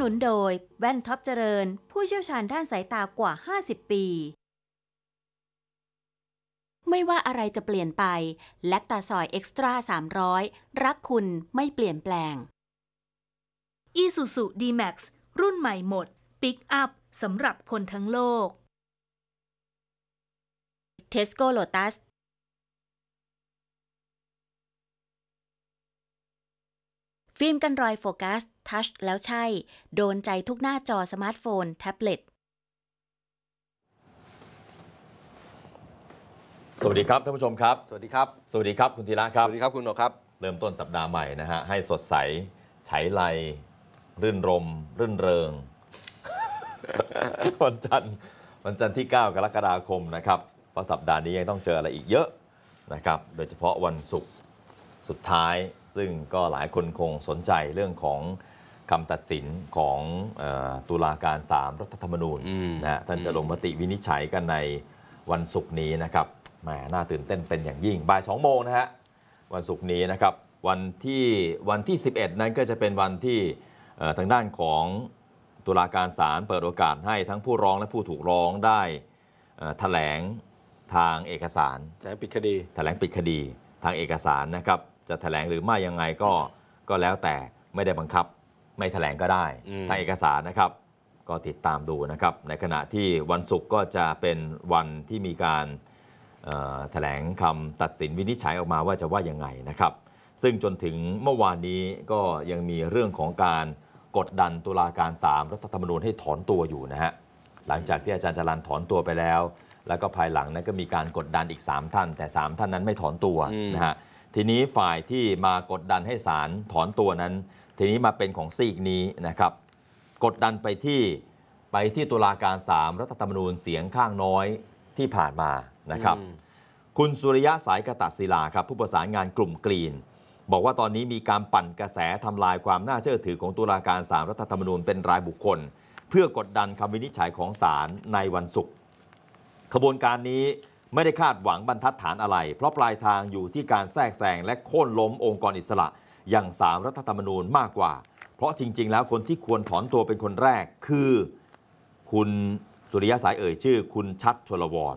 นุนโดยแว่นท็อปเจริญ ผู้เชี่ยวชาญด้านสายตากว่า 50 ปี ไม่ว่าอะไรจะเปลี่ยนไป แลคตาซอยเอ็กซ์ตร้า300 รักคุณไม่เปลี่ยนแปลง Isuzu D-Max รุ่นใหม่หมด ปิกอัพสำหรับคนทั้งโลกเท ฟิล์มกันรอยโฟกัส ทัชแล้วใช่ โดนใจทุกหน้าจอสมาร์ทโฟน แท็บเล็ต สวัสดีครับท่านผู้ชมครับ สวัสดีครับ สวัสดีครับคุณธีระครับสวัสดีครับคุณหนกครับ เริ่มต้นสัปดาห์ใหม่นะฮะ ให้สดใสไฉไลรื่นรม รื่นเริง วันจันทร์วันจันทร์ที่ 9 กรกฎาคมนะครับ เพราะสัปดาห์นี้ยังต้องเจออะไรอีกเยอะนะครับ โดยเฉพาะวันศุกร์ สุดท้าย ซึ่งก็หลายคนคงสนใจเรื่องของคำตัดสินของเออตุลาการ3รัฐธรรมนูญอืมนะฮะท่านจะลงมติวินิจฉัยกันในวันศุกร์นี้นะครับแหมน่าตื่นเต้นเป็นอย่างยิ่งบ่าย2โมงนะฮะวันศุกร์นี้นะครับวันที่วันที่ 11 นั้นก็จะเป็นวันที่เอ่อทางด้านของตุลาการศาลเปิดโอกาสให้ทั้งผู้ร้องและผู้ถูกร้องได้เอ่อแถลงทางเอกสารจะให้ปิดคดีแถลงปิดคดีทางเอกสารนะครับ จะแถลงหรือไม่ยังไงก็ก็แล้วแต่ไม่ได้บังคับ ไม่แถลงก็ได้อืม ทางเอกสารนะครับ ก็ติดตามดูนะครับ ในขณะที่วันศุกร์ก็จะเป็นวันที่มีการเอ่อแถลงคำตัดสินวินิจฉัยออกมาว่าจะว่ายังไงนะครับ ซึ่งจนถึงเมื่อวานนี้ก็ยังมีเรื่องของการกดดันตุลาการ3รัฐธรรมนูญให้ถอนตัวอยู่นะฮะ หลังจากที่อาจารย์จรันถอนตัวไปแล้ว แล้วก็ภายหลังนั้นก็มีการกดดันอีก 3 ท่าน แต่ 3 ท่านนั้นไม่ถอนตัวอืมนะฮะ ทีนี้ฝ่ายที่มากดดันให้ศาลถอนตัวนั้น ทีนี้มาเป็นของซีกนี้นะครับ กดดันไปที่ไปที่ตุลาการ3รัฐธรรมนูญเสียงข้างน้อยที่ผ่านมานะครับอืมคุณสุริยะสายกตศิลาครับ ผู้ประสานงานกลุ่มกรีน บอกว่าตอนนี้มีการปั่นกระแสทำลายความน่าเชื่อถือของตุลาการสารรัฐธรรมนูญเป็นรายบุคคล เพื่อกดดันคำวินิจฉัยของศาลในวันศุกร์ขบวนการนี้ ไม่ได้คาดหวังบรรทัดฐานอะไร เพราะปลายทางอยู่ที่การแทรกแซงและโค่นล้มองค์กรอิสระ อย่างสามรัฐธรรมนูญมากกว่า เพราะจริง ๆ แล้วคนที่ควรถอนตัวเป็นคนแรกคือ คุณสุริยะสายเอ่ยชื่อ คุณชัดชลวร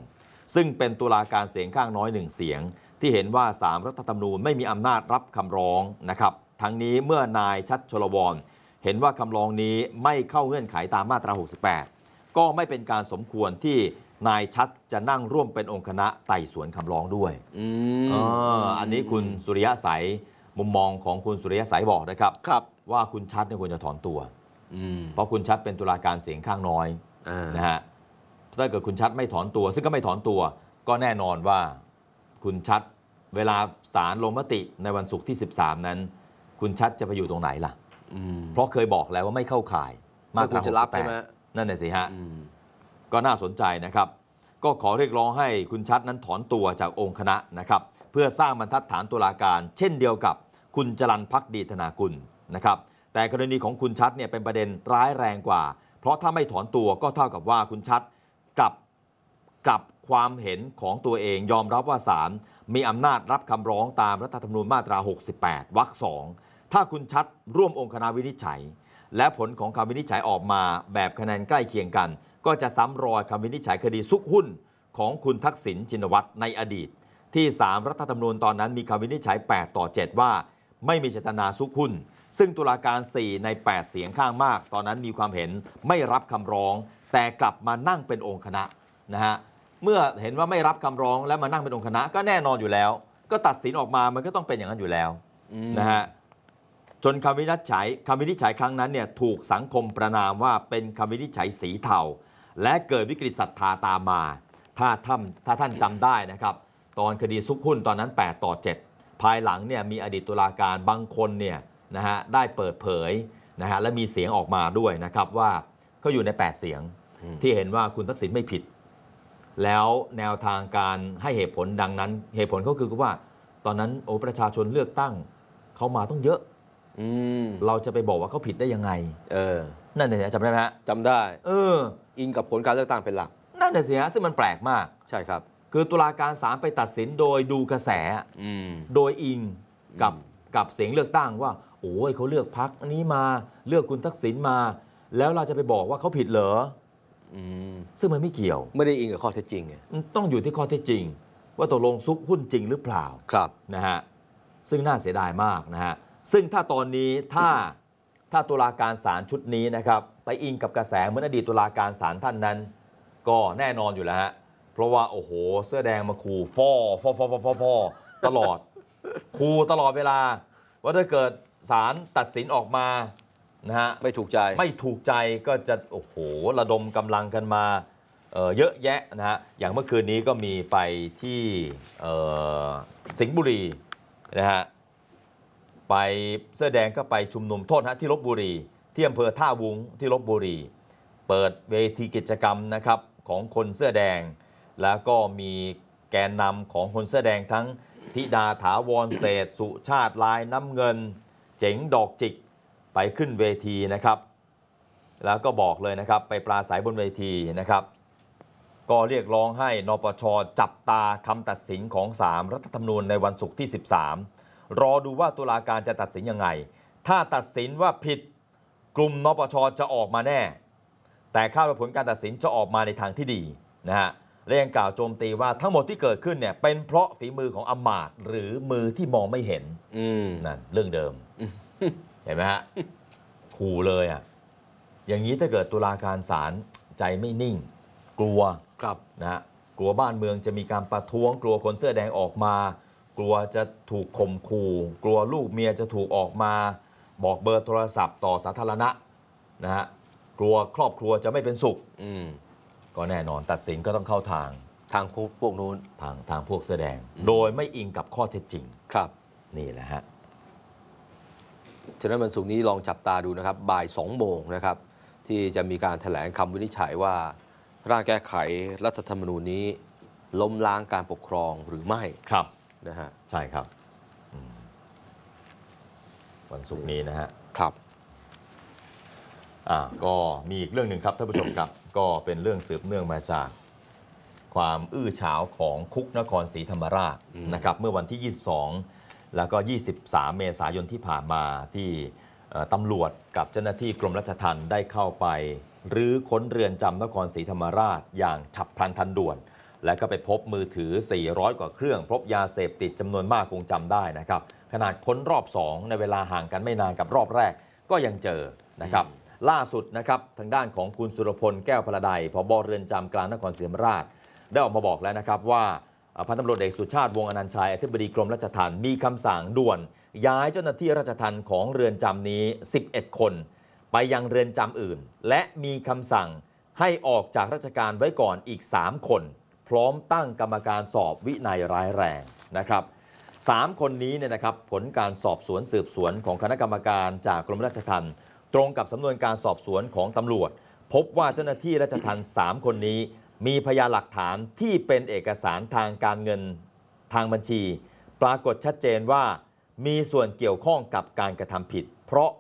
ซึ่งเป็นตุลาการเสียงข้างน้อยหนึ่งเสียง ที่เห็นว่า3รัฐธรรมนูญไม่มีอำนาจรับคำร้องนะครับทั้งนี้เมื่อนายชัดชลวรเห็นว่าคำร้องนี้ไม่เข้าเงื่อนไขตามมาตรา 68 ก็ไม่เป็นการสมควรที่ นายชัดจะนั่งร่วมเป็นองค์คณะไต่สวนคำร้องด้วยอืเอมออันนี้คุณสุริยะสายมุมมองของคุณสุริยะสายบอกนะครับครับว่าคุณชัดเนี่ยควรจะถอนตัว อืมเพราะคุณชัดเป็นตุลาการเสียงข้างน้อยอ่านะฮะถ้าเกิดคุณชัดไม่ถอนตัว ซึ่งก็ไม่ถอนตัว ก็แน่นอนว่าคุณชัดเวลาสารลงมติในวันศุกร์ที่ 13 นั้น คุณชัดจะไปอยู่ตรงไหนล่ะ อืมเพราะเคยบอกแล้วว่าไม่เข้าข่ายมาตราก็คุณจะรับใช่ไหม68นั่นน่ะสิฮะ อืม ก็น่าสนใจนะครับ ก็ขอเรียกร้องให้คุณชัดนั้นถอนตัวจากองค์คณะนะครับ เพื่อสร้างบรรทัดฐานตุลาการ เช่นเดียวกับคุณจรันพักดีธนากุลนะครับ แต่กรณีของคุณชัดเนี่ยเป็นประเด็นร้ายแรงกว่า เพราะถ้าไม่ถอนตัวก็เท่ากับว่าคุณชัดกลับกลับความเห็นของตัวเองยอมรับว่าศาลมีอำนาจรับคำร้องตามรัฐธรรมนูญมาตรา 68 วรรคสองถ้าคุณชัดร่วมองค์คณะวินิจฉัย และผลของคำวินิจฉัยออกมาแบบคะแนนใกล้เคียงกัน ก็จะซ้ำรอยคำวินิจฉัยคดีซุกหุ้นของคุณทักษิณชินวัตรในอดีต ที่3รัฐธรรมนูญตอนนั้นมีคำวินิจฉัย 8 ต่อ 7 ว่า ไม่มีเจตนาซุกหุ้น ซึ่งตุลาการ 4 ใน 8 เสียงข้างมาก ตอนนั้นมีความเห็นไม่รับคำร้อง แต่กลับมานั่งเป็นองค์คณะนะฮะเมื่อเห็นว่าไม่รับคำร้องและมานั่งเป็นองค์คณะก็แน่นอนอยู่แล้ว ก็ตัดสินออกมามันก็ต้องเป็นอย่างนั้นอยู่แล้วอืมนะฮะจนคำวินิจฉัยคำวินิจฉัยครั้งนั้นเนี่ยถูกสังคมประนามว่าเป็นคำวินิจฉัยสีเทา และเกิดวิกฤตศรัทธาตามมา ถ้าท่านถ้าท่านจำได้นะครับ ตอนคดีซุกหุ้นตอนนั้น 8 ต่อ 7 ภายหลังเนี่ยมีอดีตตุลาการบางคนเนี่ยนะฮะได้เปิดเผยนะฮะและมีเสียงออกมาด้วยนะครับว่าเขาอยู่ใน 8 เสียงอืมที่เห็นว่าคุณทักษิณไม่ผิด แล้วแนวทางการให้เหตุผลดังนั้น เหตุผลเขาคือว่า ตอนนั้นโอ้ประชาชนเลือกตั้งเขามาต้องเยอะอืมเราจะไปบอกว่าเขาผิดได้ยังไง เออ นั่นน่ะสิฮะจำได้ไหมฮะจำได้ เออ อิงกับผลการเลือกตั้งเป็นหลัก นั่นน่ะสิฮะซึ่งมันแปลกมาก ใช่ครับ คือตุลาการศาลไปตัดสินโดยดูกระแส อืม โดยอิงกับอืม กับเสียงเลือกตั้งว่า โอ้ยเขาเลือกพักนี้มาเลือกคุณทักษิณมา แล้วเราจะไปบอกว่าเขาผิดเหรอ อืมซึ่งมันไม่เกี่ยว ไม่ได้อิงกับข้อเท็จจริงไงมันต้องอยู่ที่ข้อเท็จจริง ว่าตกลงซุกหุ้นจริงหรือเปล่าครับ นะฮะซึ่งน่าเสียดายมากนะฮะซึ่งถ้าตอนนี้ถ้า ถ้าตุลาการศาลชุดนี้นะครับไปอิงกับกระแสเหมือนอดีตตุลาการศาลท่านนั้น ก็แน่นอนอยู่แล้วฮะเพราะว่าโอ้โห เสื้อแดงมาขู่ฟอฟอฟอฟอฟอฟอตลอดขู่ตลอดเวลา ว่าถ้าเกิดศาลตัดสินออกมานะฮะไม่ถูกใจไม่ถูกใจก็จะโอ้โหระดมกำลังกันมาเอ่อเยอะแยะนะฮะ อย่างเมื่อคืนนี้ก็มีไปที่เอ่อสิงห์บุรีนะฮะ ไปเสื้อแดงก็ไปชุมนุมโทษนะที่ลบบุรี ที่อำเภอท่าวุ้งที่ลบบุรี เปิดเวทีกิจกรรมนะครับของคนเสื้อแดง แล้วก็มีแกนนำของคนเสื้อแดงทั้งธิดาถาวรเศษ สุชาติลายน้ำเงิน เจ๋งดอกจิกไปขึ้นเวทีนะครับ แล้วก็บอกเลยนะครับไปปราศัยบนเวทีนะครับ ก็เรียกร้องให้นปชจับตาคำตัดสินของศาลรัฐธรรมนูญในวันศุกร์ที่ 13 รอดูว่าตุลาการจะตัดสินยังไง ถ้าตัดสินว่าผิดกลุ่มนปชจะออกมาแน่ แต่คาดว่าผลการตัดสินจะออกมาในทางที่ดีนะฮะและยังกล่าวโจมตีว่าทั้งหมดที่เกิดขึ้นเนี่ยเป็นเพราะฝีมือของอำมาตย์หรือมือที่มองไม่เห็นอืมนั่นเรื่องเดิมเห็นไหมฮะขู่เลยอะอย่างนี้ถ้าเกิดตุลาการศาลใจไม่นิ่ง กลัวครับนะฮะกลัวบ้านเมืองจะมีการประท้วงกลัวคนเสื้อแดงออกมา กลัวจะถูกข่มขู่กลัวลูกเมียจะถูกออกมา บอกเบอร์โทรศัพท์ต่อสาธารณะนะฮะกลัวครอบครัวจะไม่เป็นสุข อืมก็แน่นอนตัดสินก็ต้องเข้าทางทางพวกนู้นทางทางพวกเสื้อแดงอืมโดยไม่อิงกับข้อเท็จจริง ครับ นี่แหละฮะ ฉะนั้นวันศุกร์นี้ลองจับตาดูนะครับบ่าย2โมงนะครับ ที่จะมีการแถลงคำวินิจฉัยว่า ร่างแก้ไขรัฐธรรมนูญนี้ ล้มล้างการปกครองหรือไม่ ครับ นะฮะ ใช่ครับอืมวันศุกร์นี้นะฮะ ครับ อ่าก็มีอีกเรื่องหนึ่งครับท่านผู้ชมครับ ก็เป็นเรื่องสืบเนื่องมาจาก ความอื้อฉาวของคุกนครศรีธรรมราชอืม นะครับ เมื่อวันที่ 22 แล้วก็ 23 เมษายนที่ผ่านมาที่เอ่อตำรวจกับเจ้าหน้าที่กรมราชทัณฑ์ได้เข้าไปหรือค้นเรือนจำนครศรีธรรมราชอย่างฉับพลันทันด่วน และก็ไปพบมือถือ 400 กว่าเครื่อง พบยาเสพติดจำนวนมากคงจำได้นะครับ ขนาดค้นรอบ 2 ในเวลาห่างกันไม่นานกับรอบแรกก็ยังเจอนะครับ ล่าสุดนะครับทางด้านของคุณสุรพลแก้วพลาไดพบเรือนจำกลางนครศรีธรรมราช ได้ออกมาบอกแล้วนะครับว่าพันตำรวจเอกสุชาติวงอนันชัยอธิบดีกรมราชทัณฑ์มีคำสั่งด่วน ย้ายเจ้าหน้าที่ราชทัณฑ์ของเรือนจำนี้ 11 คน ไปยังเรือนจำอื่น และมีคำสั่งให้ออกจากราชการไว้ก่อนอีก 3 คน พร้อมตั้งกรรมการสอบวินัยร้ายแรงนะครับสามคนนี้เนี่ยนะครับผลการสอบสวนสืบสวนของคณะกรรมการจากกรมราชทัณฑ์ตรงกับสำนวนการสอบสวนของตำรวจ พบว่าเจ้าหน้าที่ราชทัณฑ์3คนนี้ มีพยานหลักฐานที่เป็นเอกสารทางการเงินทางบัญชี ปรากฏชัดเจนว่า มีส่วนเกี่ยวข้องกับการกระทำผิด เพราะ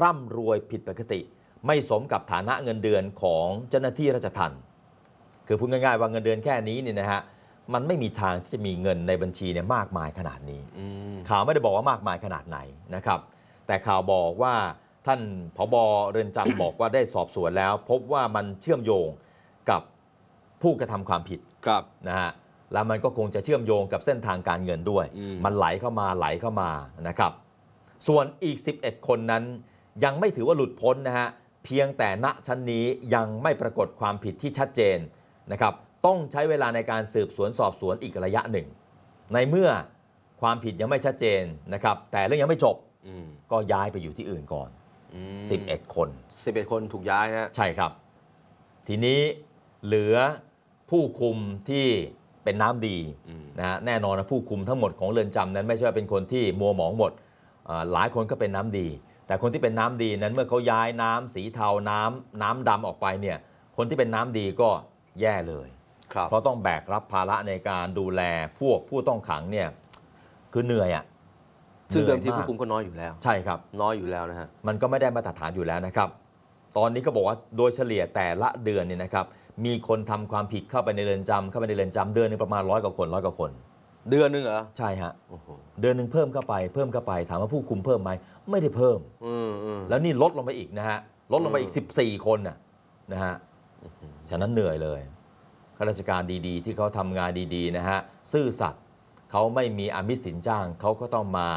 ร่ำรวยผิดปกติ ไม่สมกับฐานะเงินเดือนของเจ้าหน้าที่ราชทัณฑ์ คือพูดง่ายๆว่าเงินเดือนแค่นี้เนี่ยนะฮะมันไม่มีทางที่จะมีเงินในบัญชีเนี่ยมากมายขนาดนี้อืมข่าวไม่ได้บอกว่ามากมายขนาดไหนนะครับ แต่ข่าวบอกว่าท่านผบเรือนจำบอกว่าได้สอบสวนแล้ว พบว่ามันเชื่อมโยงกับผู้กระทำความผิดครับนะฮะแล้วมันก็คงจะเชื่อมโยงกับเส้นทางการเงินด้วยอืมมันไหลเข้ามาไหลเข้ามานะครับ ส่วนอีก 11 คนนั้น ยังไม่ถือว่าหลุดพ้นนะฮะเพียงแต่ณชั้นนี้ยังไม่ปรากฏความผิดที่ชัดเจน นะครับต้องใช้เวลาในการสืบสวนสอบสวนอีกระยะหนึ่ง ในเมื่อความผิดยังไม่ชัดเจนนะครับแต่เรื่องยังไม่จบอืมก็ย้ายไปอยู่ที่อื่นก่อน อืม11 คน11คนถูกย้ายนะฮะ ใช่ครับ ทีนี้เหลือผู้คุมที่เป็นน้ำดีอืม นะฮะแน่นอนนะผู้คุมทั้งหมดของเรือนจำนั้นไม่ใช่ว่าเป็นคนที่มัวหมองหมดอ่าหลายคนก็เป็นน้ำดี แต่คนที่เป็นน้ำดีนั้นเมื่อเขาย้ายน้ำสีเทาน้ำน้ำดำออกไปเนี่ยคนที่เป็นน้ำดีก็ แย่เลย ครับ เพราะต้องแบกรับภาระในการดูแลพวกผู้ต้องขังเนี่ยคือเหนื่อยอะ่ะซึ่งเดิมทีหนื่ผู้อยากคุมก็น้อยอยู่แล้ว ใช่ครับ น้อยอยู่แล้วนะฮะ มันก็ไม่ได้มาตรฐานอยู่แล้วนะครับ ตอนนี้ก็บอกว่าโดยเฉลี่ยแต่ละเดือนเนี่ยนะครับ มีคนทำความผิดเข้าไปในเรือนจำเข้าไปในเรือนจำเดือนหนึงประมาณร้อยกว่าคนร้อยกว่าคน เดือนหนึงเหรอ ใช่ฮะโอ้โหเดือนหนึ่งเพิ่มเข้าไปเพิ่มเข้าไปถามว่าผู้คุมเพิ่มไหมไม่ได้เพิ่มอืมอืมแล้วนี่ลดลงไปอีกนะฮะลดลงมาอีก 14 คนน่ะนะฮะ ฉะนั้นเหนื่อยเลยข้าราชการดีๆ ที่เขาทำงานดีๆนะฮะซื่อสัตย์เขาไม่มีอามิสสินจ้างเขาก็ต้องมา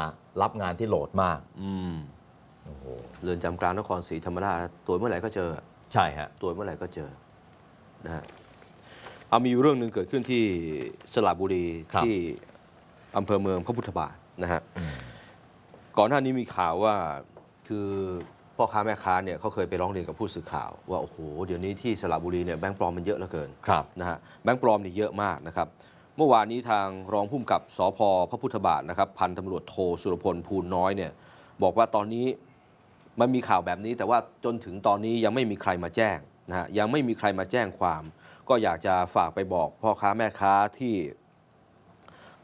รับงานที่โหลดมากอืมโอ้โหเรือนจำกลางนครศรีธรรมราชตัวจเมื่อไหร่ก็เจอ ใช่ฮะ ตัวจเมื่อไหร่ก็เจอนะฮะเอามีอยู่เรื่องหนึ่งเกิดขึ้นที่สระบุรีครับ ที่อำเภอเมืองพระพุทธบาทนะฮะอืมก่อนหน้านี้มีข่าวว่าคือ พ่อค้าแม่ค้าเนี่ยเขาเคยไปร้องเรียนกับผู้สื่อข่าว ว่าโอ้โหเดี๋ยวนี้ที่สระบุรีเนี่ยแบงค์ปลอมมันเยอะเหลือเกินครับนะฮะแบงค์ปลอมนี่เยอะมากนะครับเมื่อวานนี้ทางรองผู้กำกับสพพระพุทธบาทนะครับพันตำรวจโทสุรพลภูลน้อยเนี่ยบอกว่าตอนนี้มันมีข่าวแบบนี้ แต่ว่าจนถึงตอนนี้ยังไม่มีใครมาแจ้งนะฮะยังไม่มีใครมาแจ้งความ ก็อยากจะฝากไปบอกพ่อค้าแม่ค้าที่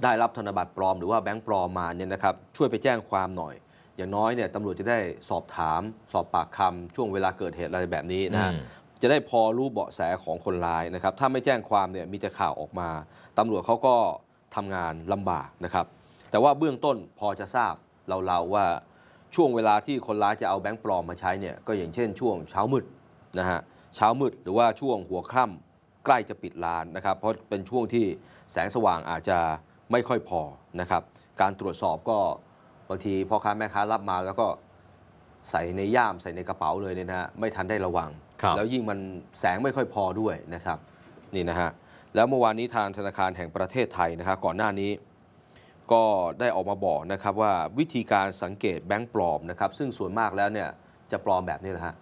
ได้รับธนบัตรปลอมหรือว่าแบงค์ปลอมมาเนี่ยนะครับช่วยไปแจ้งความหน่อย อย่างน้อยเนี่ยตำรวจจะได้สอบถาม สอบปากคำช่วงเวลาเกิดเหตุอะไรแบบนี้นะฮะอืมจะได้พอรู้เบาะแสของคนร้ายนะครับ ถ้าไม่แจ้งความเนี่ยมีแต่ข่าวออกมาตำรวจเขาก็ทำงานลำบากนะครับ แต่ว่าเบื้องต้นพอจะทราบเราๆว่าช่วงเวลาที่คนร้ายจะเอาแบงค์ปลอมมาใช้เนี่ยก็อย่างเช่นช่วงเช้ามืดนะฮะเช้ามืดหรือว่าช่วงหัวค่ำใกล้จะปิดร้านนะครับ เพราะเป็นช่วงที่แสงสว่างอาจจะไม่ค่อยพอนะครับ การตรวจสอบก็ บางทีพ่อค้าแม่ค้ารับมาแล้วก็ใส่ในย่ามใส่ในกระเป๋าเลยเนี่ยนะฮะไม่ทันได้ระวัง ครับแล้วยิ่งมันแสงไม่ค่อยพอด้วยนะครับนี่นะฮะแล้วเมื่อวานนี้ทางธนาคารแห่งประเทศไทยนะครับก่อนหน้านี้ ก็ได้ออกมาบอกนะครับว่าวิธีการสังเกตแบงก์ปลอมนะครับซึ่งส่วนมากแล้วเนี่ยจะปลอมแบบนี้แหละฮะ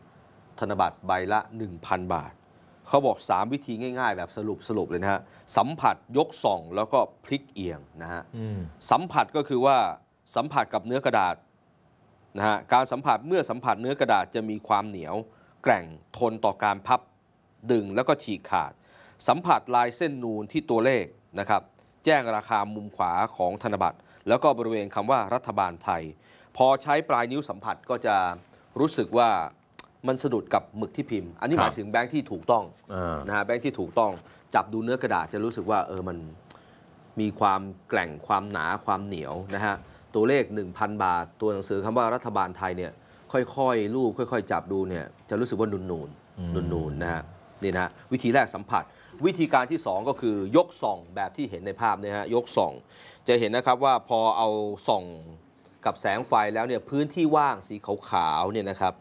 ธนบัตรใบละ 1,000 บาท เขาบอก 3 วิธีง่าย ๆ แบบสรุปสรุปเลยนะฮะสัมผัสยกส่องแล้วก็พลิกเอียงนะฮะ อืม สัมผัสก็คือว่า สัมผัสกับเนื้อกระดาษนะฮะการสัมผัสเมื่อสัมผัสเนื้อกระดาษจะมีความเหนียว แกร่งทนต่อการพับดึงแล้วก็ฉีกขาด สัมผัสลายเส้นนูนที่ตัวเลขนะครับแจ้งราคามุมขวาของธนบัตร แล้วก็บริเวณคำว่ารัฐบาลไทย พอใช้ปลายนิ้วสัมผัสก็จะรู้สึกว่ามันสะดุดกับหมึกที่พิมพ์ อันนี้ครับหมายถึงแบงค์ที่ถูกต้องอ่านะฮะแบงค์ที่ถูกต้องจับดูเนื้อกระดาษจะรู้สึกว่าเออมันมีความแกร่งความหนาความเหนียวนะฮะ ตัวเลข 1,000 บาท ตัวหนังสือคำว่ารัฐบาลไทยเนี่ยค่อยๆรูปค่อย ๆ จับดูเนี่ยจะรู้สึกว่านูนนูนอืมนูนนูนๆนะฮะนี่นะฮะวิธีแรกสัมผัส วิธีการที่ 2 ก็คือยกส่องแบบที่เห็นในภาพเนี่ยฮะยกส่อง จะเห็นนะครับว่าพอเอาส่องกับแสงไฟแล้วเนี่ยพื้นที่ว่างสีขาวๆเนี่ยนะครับ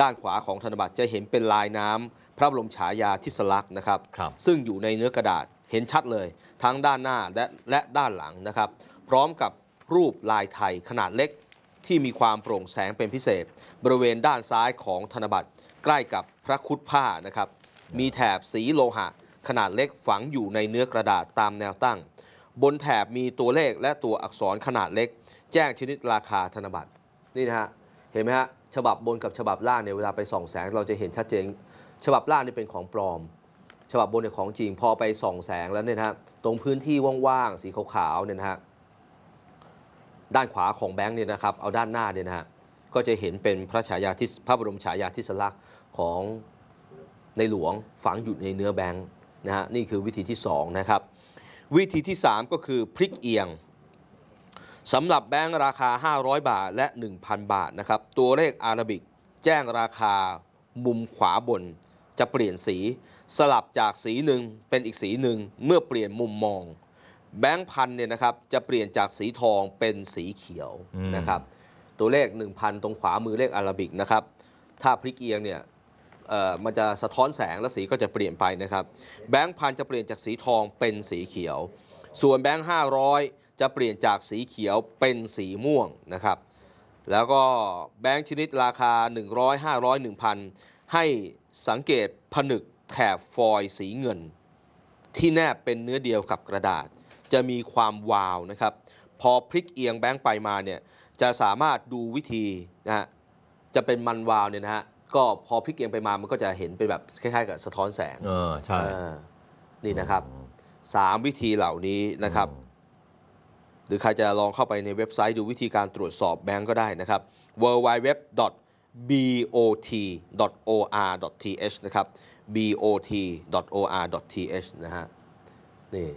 ด้านขวาของธนบัตรจะเห็นเป็นลายน้ำพระบรมฉายาทิศลักษณ์นะครับครับซึ่งอยู่ในเนื้อกระดาษเห็นชัดเลย ทั้งด้านหน้าและและด้านหลังนะครับ พร้อมกับ รูปลายไทยขนาดเล็ก ที่มีความโปร่งแสงเป็นพิเศษ บริเวณด้านซ้ายของธนบัตรใกล้กับพระคุดผ้านะครับ มีแถบสีโลหะ ขนาดเล็กฝังอยู่ในเนื้อกระดาษตามแนวตั้ง บนแถบมีตัวเลขและตัวอักษรขนาดเล็ก แจ้งชนิดราคาธนบัตรนี่นะฮะเห็นไหมฮะฉบับบนกับฉบับล่างเนี่ยเวลาไปส่องแสงเราจะเห็นชัดเจนฉบับล่างนี่เป็นของปลอม ฉบับบนเนี่ยของจริงพอไปส่องแสงแล้วเนี่ยนะฮะตรงพื้นที่ว่างๆสีขาวๆเนี่ยนะฮะ ด้านขวาของแบงค์เนี่ยนะครับเอาด้านหน้าเนี่ยนะฮะก็จะเห็นเป็นพระฉายาทิศพระบรมฉายาทิศลักษณ์ของในหลวงฝังอยู่ในเนื้อแบงค์นะฮะนี่คือวิธีที่สองนะครับวิธีที่ 3 ก็คือพลิกเอียงสำหรับแบงค์ราคา 500 บาทและ 1,000 บาทนะครับตัวเลขอาราบิกแจ้งราคามุมขวาบน จะเปลี่ยนสี สลับจากสีหนึ่งเป็นอีกสีหนึ่งเมื่อเปลี่ยนมุมมอง แบงค์พันเนี่ยนะครับจะเปลี่ยนจากสีทองเป็นสีเขียวอืมนะครับตัวเลข 1,000 ตรงขวามือเลขอาราบิกนะครับถ้าพลิกเอียงเนี่ยเอ่อมันจะสะท้อนแสงและสีก็จะเปลี่ยนไปนะครับแบงค์พันจะเปลี่ยนจากสีทองเป็นสีเขียว ส่วนแบงค์500 จะเปลี่ยนจากสีเขียวเป็นสีม่วงนะครับแล้วก็แบงค์ชนิดราคา 100 500 1,000 ให้สังเกตผนึกแถบฟอยล์สีเงิน ที่แนบเป็นเนื้อเดียวกับกระดาษ จะมีความวาวนะครับ พอพลิกเอียงแบงค์ไปมาเนี่ยจะสามารถดูวิธีนะฮะจะเป็นมันวาวเนี่ยนะฮะก็พอพลิกเอียงไปมามันก็จะเห็นเป็นแบบคล้ายๆกับสะท้อนแสงเออใช่อ่านี่นะครับสามวิธีเหล่านี้นะครับ หรือใครจะลองเข้าไปในเว็บไซต์ดูวิธีการตรวจสอบแบงก์ก็ได้นะครับ www.bot.or.th นะครับ bot.or.th นะฮะ นี่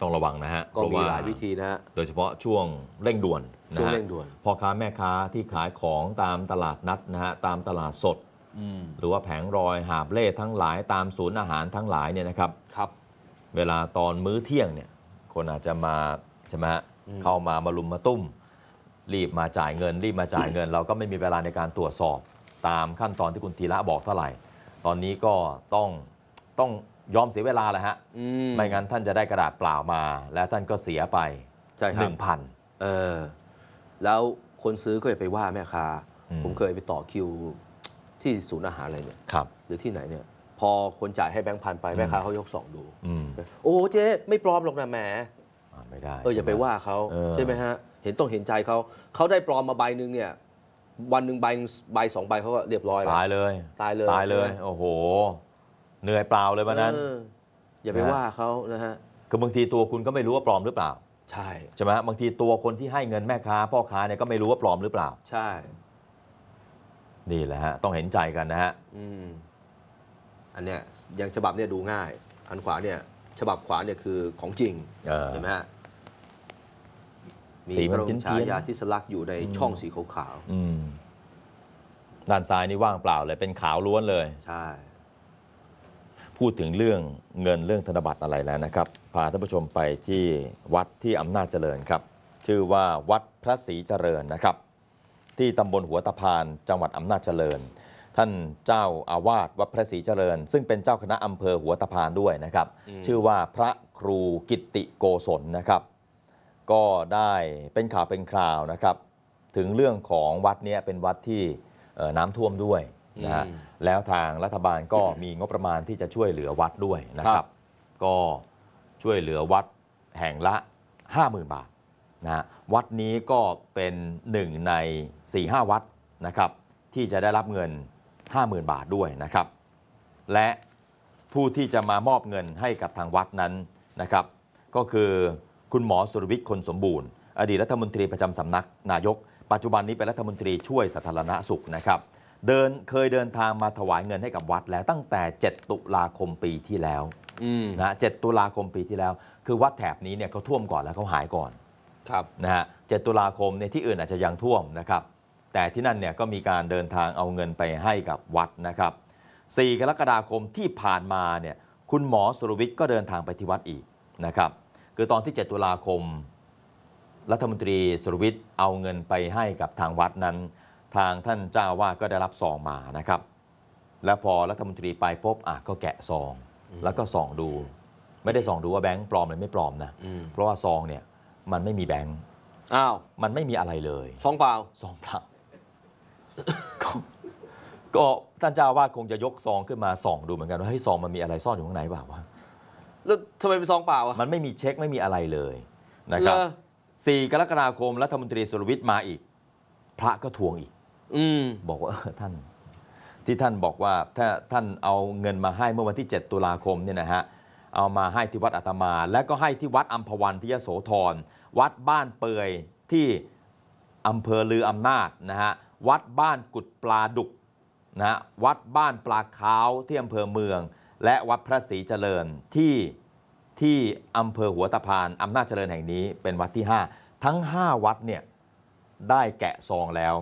ต้องระวังนะฮะก็มีเพระหลายวิธีนะฮะโดยเฉพาะช่วงเร่งด่วนนะช่วงฮะเร่งด่วนพ่อค้าแม่ค้าที่ขายของตามตลาดนัดนะฮะตามตลาดสดอืมหรือว่าแผงรอยหาบเล่ทั้งหลายตามศูนย์อาหารทั้งหลายเนี่ยนะครับครับ เวลาตอนมื้อเที่ยงเนี่ยคนอาจจะมาใช่ไหมฮะอืมเข้ามามาลุมมาตุ้ม รีบมาจ่ายเงิน รีบมาจ่ายเงิน เราก็ไม่มีเวลาในการตรวจสอบ ตามขั้นตอนที่คุณธีระบอกเท่าไหร่ ตอนนี้ก็ต้องต้อง ยอมเสียเวลาแหละฮะ อืไม่งั้นท่านจะได้กระดาษเปล่ามา และท่านก็เสียไปใช่คหรับนึ่งพัน เออแล้วคนซื้อก็อย่าไปว่าแม่ค้าอืม ผมเคยไปต่อคิวที่ศูนย์อาหารอะไรเนี่ย ครับ หรือที่ไหนเนี่ย พอคนจ่ายให้แบงค์พันไปแม่ค้าเขายกสองดู อืมโอ้เจ๊ไม่ปลอมหรอกนะแหม อ่าไม่ได้เอออย่าไปใช่หม ว่าเขาเออ ใช่ไหมฮะ เห็นต้องเห็นใจเขาเขาได้ปลอมมาใบหนึ่งเนี่ย วันหนึ่งใบใบสองใบเขาก็เรียบร้อยแล้ว ตายเลย ตายเลยตายเลยใช่ไหมโอ้โห เหนื่อยเปล่าเลยวันนั้น เอออย่าไปนะฮะ ว่าเขานะฮะ คือบางทีตัวคุณก็ไม่รู้ว่าปลอมหรือเปล่าใช่ ใช่ไหมบางทีตัวคนที่ให้เงินแม่ค้าพ่อค้าเนี่ยก็ไม่รู้ว่าปลอมหรือเปล่า ใช่ นี่แหละฮะต้องเห็นใจกันนะฮะอืม อันเนี้ยอย่างฉบับเนี่ยดูง่าย อันขวาเนี่ย ฉบับขวาเนี่ยคือของจริงเออ เห็นไหมฮะมีสีพมันระบรเพี้มยนๆฉายาที่สลักอยู่ในช่องสีขาวอืมด้านซ้ายนี่ว่างเปล่าเลยเป็นขาวล้วนเลย ๆใช่ พูดถึงเรื่องเงินเรื่องธนบัตรอะไรแล้วนะครับ พาท่านผู้ชมไปที่วัดที่อำนาจเจริญครับ ชื่อว่าวัดพระศรีเจริญนะครับ ที่ตำบลหัวตะพานจังหวัดอำนาจเจริญ ท่านเจ้าอาวาสวัดพระศรีเจริญ ซึ่งเป็นเจ้าคณะอำเภอหัวตะพานด้วยนะครับอืมชื่อว่าพระครูกิตติโกศลนะครับ ก็ได้เป็นข่าวเป็นคราวนะครับ ถึงเรื่องของวัดเนี้ยเป็นวัดที่เอ่อน้ำท่วมด้วยนะฮะอืม แล้วทางรัฐบาลก็มีงบประมาณที่จะช่วยเหลือวัดด้วยนะคครัรับบก็ช่วยเหลือวัดแห่งละ 50,000 บาทนะฮะวัดนี้ก็เป็นหนึ่งใน 4-5 วัดนะครับ ที่จะได้รับเงิน 50,000 บาทด้วยนะครับ และผู้ที่จะมามอบเงินให้กับทางวัดนั้นนะครับ ก็คือคุณหมอสุรวิทย์คนสมบูรณ์ อดีตรัฐมนตรีประจำสำนักนายก ปัจจุบันนี้เป็นรัฐมนตรีช่วยสาธารณสุขนะครับ เดินเคยเดินทางมาถวายเงินให้กับวัดแล้วตั้งแต่ 7 ตุลาคมปีที่แล้วอืมนะ7ตุลาคมปีที่แล้ว คือวัดแถบนี้เนี่ยเขาท่วมก่อนแล้วเขาหายก่อนครับนะฮะ7ตุลาคมเนี่ยที่อื่นอาจจะยังท่วมนะครับ แต่ที่นั่นเนี่ยก็มีการเดินทางเอาเงินไปให้กับวัดนะครับ 4 กรกฎาคมที่ผ่านมาเนี่ยคุณหมอสุรวิทย์ก็เดินทางไปที่วัดอีกนะครับ คือตอนที่ 7 ตุลาคม รัฐมนตรีสุรวิทย์เอาเงินไปให้กับทางวัดนั้น ทางท่านเจ้าอาว่าสก็ได้รับซองมานะครับ แล้วพอรัฐมนตรีไปปุ๊บอะก็แกะซอง แล้วก็ส่องดู ไม่ได้ส่องดูว่าแบงค์ปลอมหรือไม่ปลอมนะอืม เพราะว่าซองเนี่ยมันไม่มีแบงค์อ้าวมันไม่มีอะไรเลยซองเปล่า ซองเปล่าก็ก็ท่านเจ้าอาวาสคงจะยกซองขึ้นมาส่องดูเหมือนกันว่าเฮ้ยซองมันมีอะไรซ่อนอยู่ข้างในเปล่าวะแล้วทำไมเป็นซองเปล่าอะมันไม่มีเช็คไม่มีอะไรเลยนะครับ เหอสี่กรกฎาคมรัฐมนตรีสุรวิทย์มาอีก พระก็ทวงอีก อืม บอกว่าเออท่าน ที่ท่านบอกว่าถ้าท่านเอาเงินมาให้เมื่อวันที่ 7 ตุลาคมเนี่ยนะฮะเอามาให้ที่วัดอาตมา และก็ให้ที่วัดอัมพวันที่ยโสธรวัดบ้านเปือยที่อำเภอลืออำนาจนะฮะวัดบ้านกุดปลาดุกนะฮะวัดบ้านปลาขาวที่อำเภอเมือง และวัดพระศรีเจริญที่ที่อำเภอหัวตะพานอำนาจเจริญแห่งนี้เป็นวัดที่ 5 ทั้ง 5 วัดเนี่ยได้แกะซองแล้ว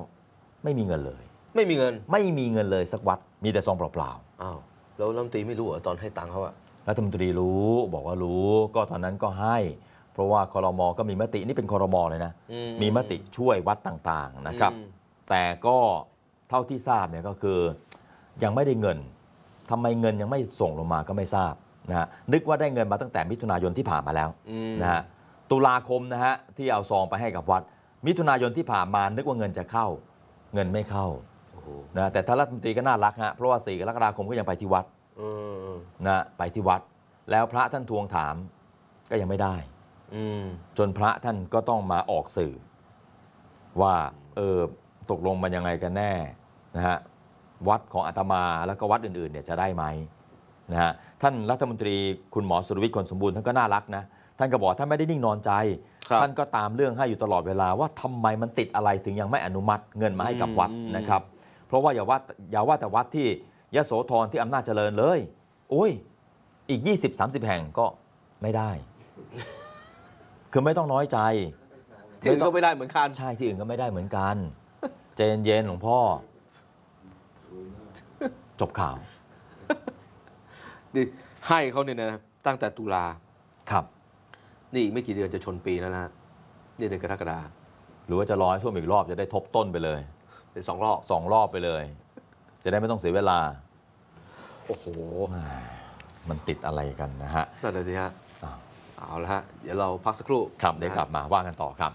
ไม่มีเงินเลย ไม่มีเงินไม่มีเงินเลยสักวัดมีแต่ซองเปล่าอ้าวแล้วรัฐมนตรีไม่รู้เหรอตอนให้ตังค์เขาอะๆรัฐมนตรีรู้บอกว่ารู้ก็ตอนนั้นก็ให้ เพราะว่าคอรมอก็มีมตินี่เป็นคอรมอเลยนะ อืมีมติช่วยวัดต่างๆนะครับ อืมแต่ก็เท่าที่ทราบเนี่ยก็คือยังไม่ได้เงินทำไมเงินยังไม่ส่งลงมาก็ไม่ทราบนะฮะนึกว่าได้เงินมาตั้งแต่มิถุนายนที่ผ่านมาแล้วอืมนะฮะตุลาคมนะฮะที่เอาซองไปให้กับวัด มิถุนายนที่ผ่านมานึกว่าเงินจะเข้า เงินไม่เข้าโอ้โหนะแต่ท่านรัฐมนตรีก็น่ารักฮะเพราะว่า4กรกฎาคมก็ยังไปที่วัดเออนะไปที่วัด แล้วพระท่านทวงถามก็ยังไม่ได้อืมจนพระท่านก็ต้องมาออกสื่อ ว่าเออตกลงมันยังไงกันแน่นะฮะวัดของอาตมาแล้วก็วัดอื่นๆเนี่ยจะได้ไหมนะฮะท่านรัฐมนตรีคุณหมอสุรวิทย์คนสมบูรณ์ท่านก็น่ารักนะ ท่านก็บอกท่านไม่ได้นิ่งนอนใจ ครับท่านก็ตามเรื่องให้อยู่ตลอดเวลาว่าทำไมมันติดอะไรถึงยังไม่อนุมัติเงินมาให้กับวัดอืม นะครับ เพราะว่าอย่าว่าอย่าว่าแต่วัดที่ยโสธรที่อำนาจเจริญเลย โอ้ย อีก 20-30 แห่งก็ไม่ได้ คือไม่ต้องน้อยใจ ที่อื่นก็ไม่ได้เหมือนกัน ใช่ที่อื่นก็ไม่ได้เหมือนกันใจเย็นๆหลวงพ่อ จบข่าวนี่ให้เขาเนี่ยนะตั้งแต่ตุลา ครับ นี่อีกไม่กี่เดือนจะชนปีแล้วนะฮะนี่เดือนกรกฎาหรือว่าจะรอให้ท่วมอีกรอบจะได้ทบต้นไปเลยเป็นสองรอบสองรอบไปเลย จะได้ไม่ต้องเสียเวลาโอ้โหมันติดอะไรกันนะฮะนั่นเลยสิฮะอ้าวเอาละฮะเดี๋ยวเราพักสักครู่ครับเดี๋ยวนะกฮะลับมาว่ากันต่อครับ